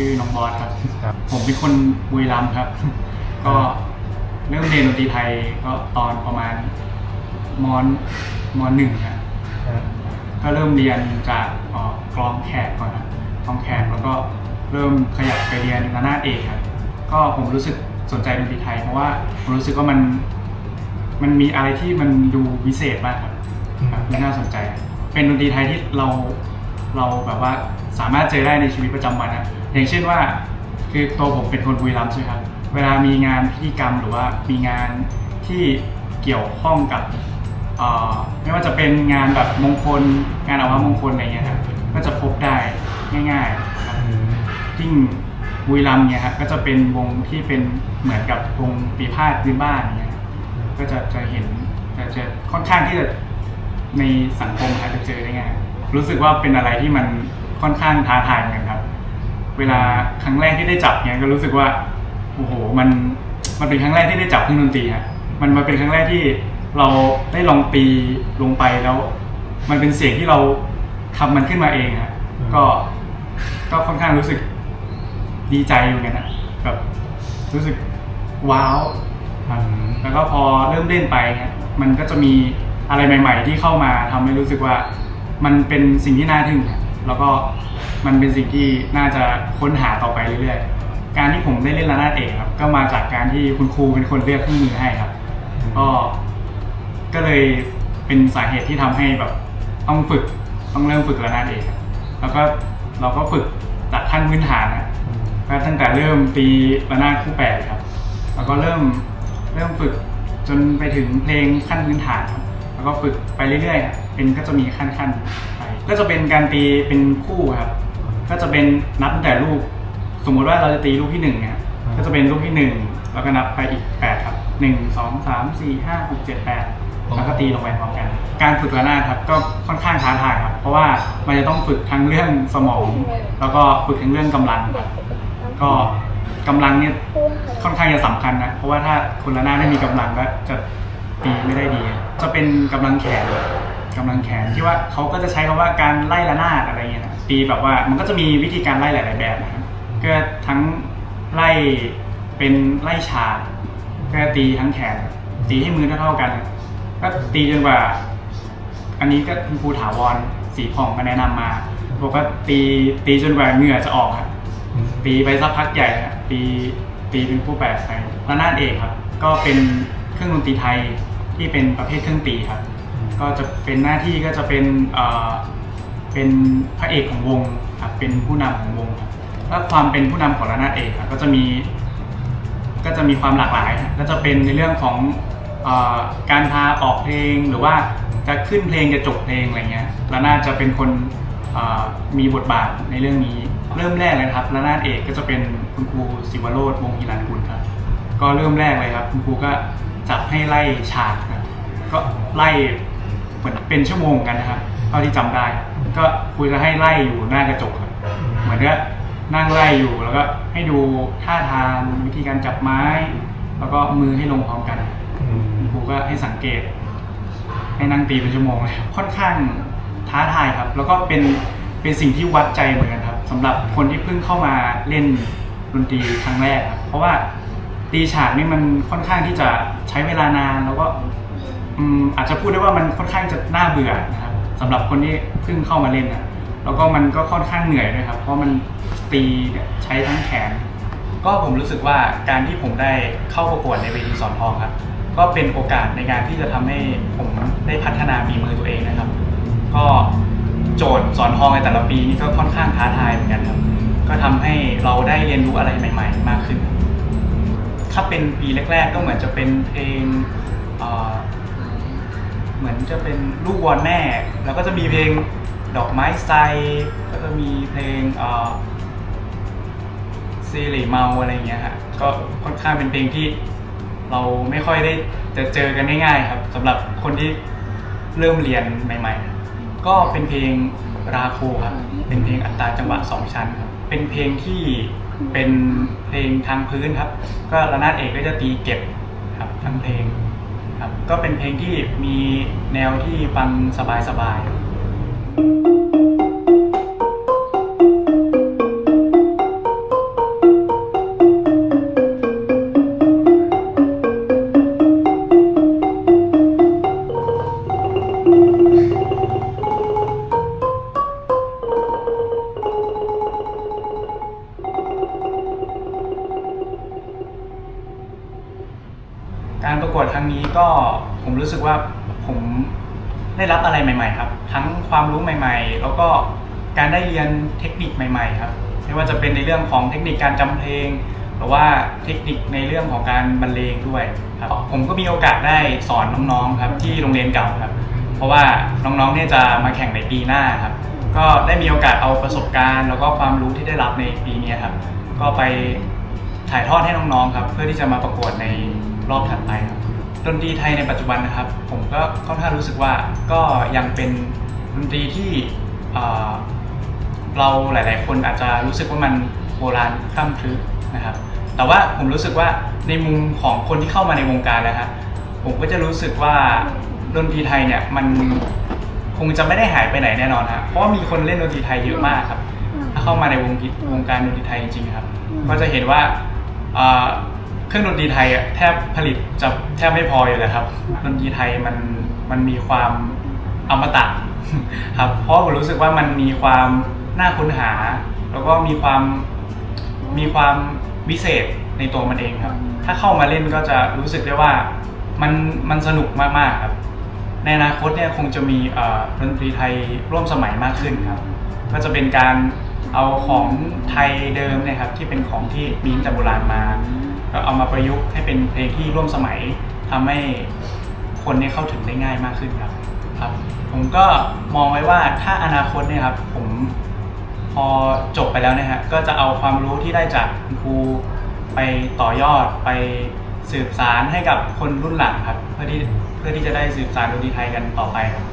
ชื่อน้องบอสครับ ครับ ผมเป็นคนบุรีรัมย์ครับ ก็เริ่มเรียนดนตรีไทยก็ตอนประมาณมอนมหนึ่งครับก็เริ่มเรียนจากเอ่อกลองแขกก่อนครับกลองแขกแล้วก็เริ่มขยับไปเรียนระนาดเอกครับก็ผมรู้สึกสนใจดนตรีไทย เพราะว่าผมรู้สึกว่ามัน มันมีอะไรที่มันดูวิเศษมากครับครับและน่าสนใจ เป็นดนตรีไทยที่เรา เราแบบว่าสามารถเจอได้ในชีวิตประจำวันนะอย่างเช่นว่า คือตัวผมเป็นคนบุรีรัมย์ใช่ไหมครับเวลามีงานพิธีกรรมหรือว่ามีงานที่เกี่ยวข้องกับไม่ว่าจะเป็นงานแบบมงคล งานอาวามงคลอะไรเงี้ยครับก็จะพบได้ง่ายๆครับยิ่งบุรีรัมย์เนี่ยครับก็จะเป็นวงที่เป็นเหมือนกับวงปีพาดพื้นบ้านเนี่ยก็จะจะเห็นจะจะค่อนข้างที่จะในสังคมอาจจะเจอได้ง่าย รู้สึกว่าเป็นอะไรที่มันค่อนข้างท้าทายเหมือนกันครับ เวลาครั้งแรกที่ได้จับเนี่ยก็รู้สึกว่าโอ้โหมันมันเป็นครั้งแรกที่ได้จับเครื่องดนตรีฮะมันมาเป็นครั้งแรกที่เราได้ลองตีลงไปแล้ว มันเป็นเสียงที่เราทำมันขึ้นมาเองฮะอืมก็ก็ค่อนข้างรู้สึกดีใจอยู่เหมือนกันนะแบบรู้สึกว้าวแล้วก็พอเริ่มเล่นไปเนี่ยมันก็จะมีอะไรใหม่ ๆ ที่เข้ามาทำให้รู้สึกว่า มันเป็นสิ่งที่น่าทึ่งครับแล้วก็มันเป็นสิ่งที่น่าจะค้นหาต่อไปเรื่อยๆ การที่ผมได้เล่นระนาดเอกครับ ก็มาจากการที่คุณครูเป็นคนเลือกเครื่องมือให้ครับ ก็ก็เลยเป็นสาเหตุที่ทำให้แบบต้องฝึกต้องเริ่มฝึกระนาดเอกครับแล้วก็เราก็ฝึกจากขั้นพื้นฐานนะก็ตั้งแต่เริ่มตีระนาดคู่แปดครับ แล้วก็เริ่มเริ่มฝึกจนไปถึงเพลงขั้นพื้นฐานครับ แล้วก็ฝึกไปเรื่อยๆครับ เป็นก็จะมีขั้นขั้นๆไปก็จะเป็นการตีเป็นคู่ครับก็จะเป็นนับตั้งแต่ลูก สมมุติว่าเราจะตีลูกที่หนึ่งเนี่ยอืมก็จะเป็นลูกที่หนึ่งแล้วก็นับไปอีกแปดครับหนึ่งสองสามสี่ห้าหกเจ็ดแปดแล้วก็ตีลงไปพร้อมกัน การฝึกระนาดครับก็ค่อนข้างท้าทายครับ เพราะว่ามันจะต้องฝึกทั้งเรื่องสมอง แล้วก็ฝึกทั้งเรื่องกำลังครับก็กำลังเนี่ยค่อนข้างจะสำคัญนะเพราะว่าถ้าคนละหน้าไม่มีกำลังก็จะตีไม่ได้ดี จะเป็นกำลังแขน กำลังแขนที่ว่าเขาก็จะใช้คำว่าการไล่ระนาดอะไรเงี้ยนะตีแบบว่ามันก็จะมีวิธีการไล่หลาย ๆ แบบนะครับก็ทั้งไล่เป็นไล่ฉากก็ตีทั้งแขน ตีให้มือเท่าๆกัน ก็ตีจนกว่า อันนี้ก็คุณครูถาวรสีผ่องมาแนะนำมาบอกว่าตีตีจนกว่าเหงื่อจะออกครับตีไปสักพักใหญ่นะตีตีเป็นผู้แปดไทยระนาดเอกครับ ก็เป็นเครื่องดนตรีไทยที่เป็นประเภทเครื่องตีครับ ก็จะเป็นหน้าที่ก็จะเป็นเป็นพระเอกของวงครับเป็นผู้นำของวงครับแล้วความเป็นผู้นำของระนาดเอกครับก็จะมีก็จะมีความหลากหลาย ก็จะเป็นในเรื่องของอการพาออกเพลงหรือว่าจะขึ้นเพลงจะจบเพลงอะไรเงี้ยระนาดจะเป็นคนมีบทบาทในเรื่องนี้ เริ่มแรกเลยครับระนาดเอกก็จะเป็นคุณครูศิวโรธวงศ์ฮิรันกุลครับก็เริ่มแรกเลยครับ คุณครูก็จับให้ไล่ฉากครับก็ไล่ เหมือนเป็นชั่วโมงกันนะครับเท่าที่จำได้ ก็ครูจะให้ไล่อยู่หน้ากระจกครับเหมือนก็นั่งไล่อยู่แล้วก็ให้ดูท่าทางวิธีการจับไม้ แล้วก็มือให้ลงพร้อมกันคุณครูก็ให้สังเกต ให้นั่งตีเป็นชั่วโมงเลยค่อนข้างท้าทายครับ แล้วก็เป็นเป็นสิ่งที่วัดใจเหมือนกันครับสำหรับคนที่เพิ่งเข้ามาเล่นดนตรีครั้งแรกครับเพราะว่าตีฉากนี่มันค่อนข้างที่จะใช้เวลานานแล้วก็ อาจจะพูดได้ว่ามันค่อนข้างจะน่าเบื่อนะครับสำหรับคนที่เพิ่งเข้ามาเล่นนะแล้วก็มันก็ค่อนข้างเหนื่อยด้วยครับ เพราะมันตีเนี่ยใช้ทั้งแขน ก็ผมรู้สึกว่าการที่ผมได้เข้าประกวดในเวทีสอนทองครับ ก็เป็นโอกาสในการที่จะทำให้ผมได้พัฒนาฝีมือตัวเองนะครับ ก็โจทย์สอนทองในแต่ละปีนี่ก็ค่อนข้างท้าทายเหมือนกันครับ ก็ทำให้เราได้เรียนรู้อะไรใหม่ ๆ มากขึ้น ถ้าเป็นปีแรก ๆ ก็เหมือนจะเป็นเพลง เหมือนจะเป็นลูกวอนแม่ แล้วก็จะมีเพลงดอกไม้ไซแล้วก็จะมีเพลงเอ่อซีรีเมาอะไรเงี้ยฮะก็ค่อนข้างเป็นเพลงที่เราไม่ค่อยได้จะเจอกันง่ายๆครับสำหรับคนที่เริ่มเรียนใหม่ๆ ก็เป็นเพลงราโคครับเป็นเพลงอัตราจังหวะสองชั้นครับเป็นเพลงที่เป็นเพลงทางพื้นครับ ก็ระนาดเอกก็จะตีเก็บครับทั้งเพลง ครับก็เป็นเพลงที่มีแนวที่ฟังสบายๆ รู้สึกว่าผมได้รับอะไรใหม่ ๆ ครับ ทั้งความรู้ใหม่ ๆ แล้วก็การได้เรียนเทคนิคใหม่ ๆ ครับไม่ว่าจะเป็นในเรื่องของเทคนิคการจำเพลง หรือว่าเทคนิคในเรื่องของการบรรเลงด้วยครับผมก็มีโอกาสได้สอนน้องๆครับที่โรงเรียนเก่าครับ เพราะว่าน้องๆเนี่ยจะมาแข่งในปีหน้าครับก็ได้มีโอกาสเอาประสบการณ์ แล้วก็ความรู้ที่ได้รับในปีนี้ครับ ก็ไปถ่ายทอดให้น้องๆครับ เพื่อที่จะมาประกวดในรอบถัดไปครับ ดนตรีไทยในปัจจุบันนะครับ ผมก็ค่อนข้างรู้สึกว่าก็ยังเป็นดนตรีที่เเราหลาย ๆ คนอาจจะรู้สึกว่ามันโบราณคล่ำคลึนะครับ แต่ว่าผมรู้สึกว่าในมุมของคนที่เข้ามาในวงการแล้วครับผมก็จะรู้สึกว่าดนตรีไทยเนี่ยมันคงจะไม่ได้หายไปไหนแน่นอนครับเพราะว่ามีคนเล่นดนตรีไทยเยอะมากครับ ถ้าเข้ามาในวงวงการดนตรีไทยจริงๆครับ ก็จะเห็นว่า เครื่องดนตรีไทยอะแทบผลิตจะแทบไม่พออยู่แล้วครับดนตรีไทยมันมันมีความอมตะครับเพราะผมรู้สึกว่ามันมีความน่าค้นหา แล้วก็มีความมีความวิเศษในตัวมันเองครับ ถ้าเข้ามาเล่นก็จะรู้สึกได้ว่ามันมันสนุกมากๆครับ ในอนาคตเนี่ยคงจะมีเอ่อดนตรีไทยร่วมสมัยมากขึ้นครับ ก็จะเป็นการเอาของไทยเดิมเนะครับที่เป็นของที่มีตั้งแต่โบราณมา ก็เอามาประยุกต์ให้เป็นเพลงที่ร่วมสมัยทำให้คนเนี่ยเข้าถึงได้ง่ายมากขึ้นครับครับ ผมก็มองไว้ว่าถ้าอนาคตเนี่ยครับผมพอจบไปแล้วเนี่ยฮะก็จะเอาความรู้ที่ได้จากคุณครูไปต่อยอดไปสืบสารให้กับคนรุ่นหลังครับ เพื่อที่เพื่อที่จะได้สืบสารดนตรีไทยกันต่อไปครับ